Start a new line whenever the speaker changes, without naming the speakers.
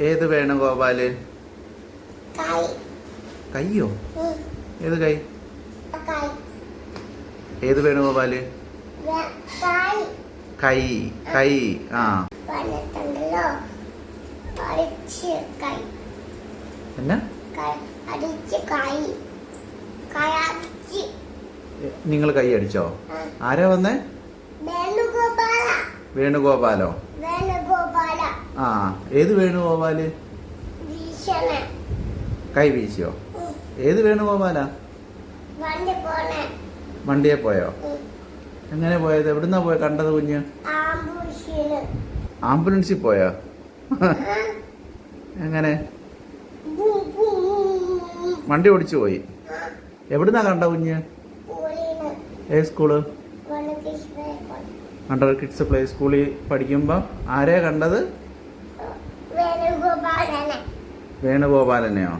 ഏത് വേണുഗോപാൽ
കൈ.
കയ്യോ ഏത് കൈ? ഏത് വേണുഗോപാൽ
ഗോപാൽ? കൈ.
കൈ ആ. എന്നാ? നിങ്ങൾ കൈ അടിച്ചോ. ആരാ വന്നേ?
വേണുഗോപാല?
ആ ഏത് വേണുഗോപാൽ
ഗോപാൽ?
കൈ വീശിയോ? ഏത് വേണുഗോപാലാ വണ്ടിയെ പോയോ? എങ്ങനെ പോയത്? എവിടുന്നാ പോയ കണ്ടത് കുഞ്ഞ്? ആംബുലൻസിൽ പോയോ? എങ്ങനെ. വണ്ടി ഓടിച്ചു പോയി. എവിടുന്നാ കണ്ട കുഞ്ഞ്? ഏ
സ്കൂൾ?
അണ്ടർ കിഡ്സ് പ്ലേ സ്കൂളിൽ പഠിക്കുമ്പോൾ ആരെയാ കണ്ടത്?
വേണുഗോപാലനെ.
വേണുഗോപാലനെയോ?